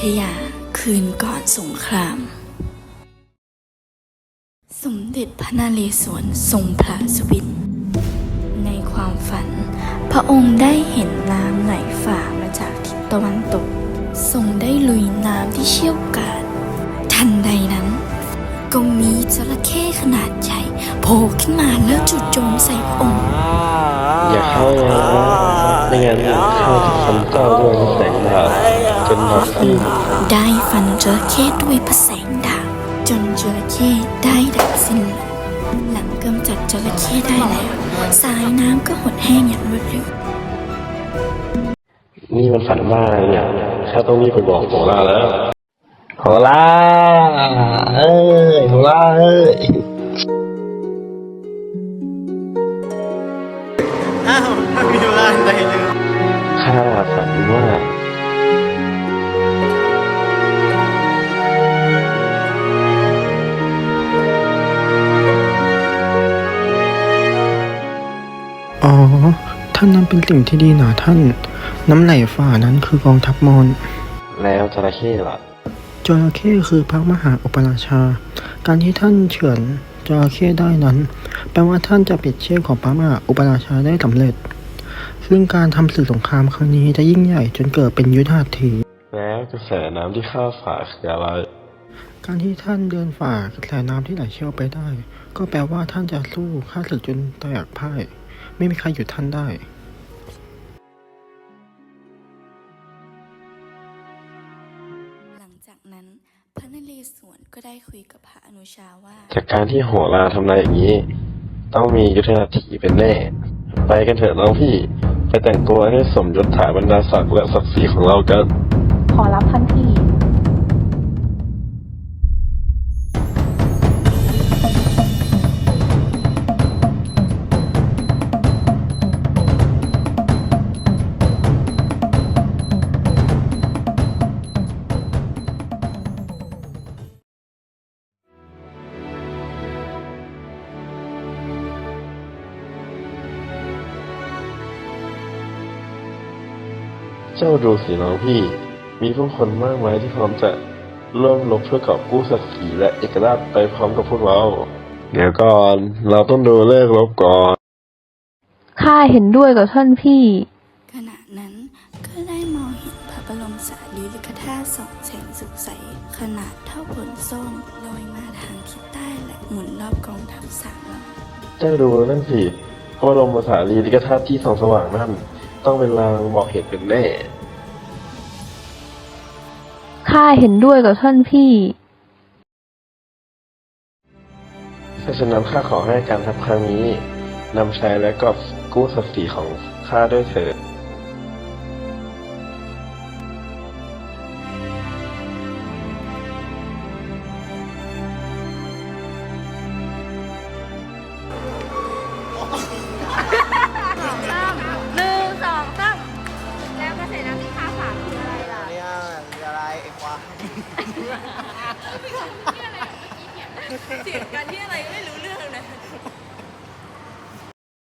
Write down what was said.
ทยาคืนก่อนสงคราม สมเด็จพระนเรศวรทรงพระสวิตรในความฝัน พระองค์ได้เห็นน้ำไหลฝ่ามาจากทิศตะวันตก ทรงได้ลุยน้ำที่เชี่ยวกาจทันใดนั้น ก็มีจระเข้ขนาดใหญ่โผล่ขึ้นมาแล้วจุดโจมใส่พระองค์ อย่าเข้านะไม่งั้นเข้าจะทำเจ้าด้วยแสงดา บจนหมดสิ้นได้ฟันจระเข้ด้วยพระแสงดาบจนจระเข้ได้ดับสิ้นลงหลังกำจัดจระเข้ได้แล้ว สายน้ำก็หดแห้งอย่างรวดเร็วนี่มันฝันว่าอะไรเนี่ยข้าต้องรีบไปบอกโหราแล้วโหราเอ้ยโหราเอ้ยอ้าวไม่มีร้านใดเลยข้าฝันว่า ท่านนั้นเป็นสิ่งที่ดีนะท่าน น้ำไหลฝ่านั้นคือกองทัพมอญแล้วจระเข้ล่ะจระเข้คือพระมหาอุปราชา การที่ท่านเฉือนจระเข้ได้นั้น แปลว่าท่านจะปิดเชือกของพระมหาอุปราชาได้สำเร็จ ซึ่งการทำศึกสงครามครั้งนี้จะยิ่งใหญ่จนเกิดเป็นยุทธหัตถีแล้วกระแสน้ำที่ข้าฝ่าคืออะไร การที่ท่านเดินฝ่ากระแสน้ำที่ไหลเชี่ยวไปได้ ก็แปลว่าท่านจะสู้ข้าศึกจนแตกพ่าย ไม่มีใครหยุดท่านได้หลังจากนั้นพระนเรศวรก็ได้คุยกับพระอนุชาว่า จากการที่โหราทำนายอย่างนี้ ต้องมียุทธนาถีเป็นแน่ ไปกันเถอะน้องพี่ ไปแต่งตัวให้สมยศถาบรรดาศักดิ์และศักดิ์ศรีของเรากัน ขอรับท่านพี่ เจ้าดูสิน้องพี่ มีผู้คนมากมายที่พร้อมจะร่วมรบเพื่อกอบกู้ศักดิ์ศรีและเอกราชไปพร้อมกับพวกเรา เดี๋ยวก่อน เราต้องดูเลิกรบก่อน ข้าเห็นด้วยกับท่านพี่ ขณะนั้นก็ได้มองเห็นพระบรมสารีริกธาตุสองแสงสุขใส ขนาดเท่าผลส้มลอยมาทางทิศใต้และหมุนรอบกองทัพสามลำเจ้าดูนั่นสิพระบรมสารีริกธาตุที่ส่องสว่างนั่น ต้องเป็นลางบอกเหตุเป็นแน่ ข้าเห็นด้วยกับท่านพี่เพราะฉะนั้นข้าขอให้การทัพครั้งนี้นำชัยและกอบกู้ศักดิ์ศรีของข้าด้วยเถิด เสียงกันที่อะไรก็ไม่รู้เรื่อง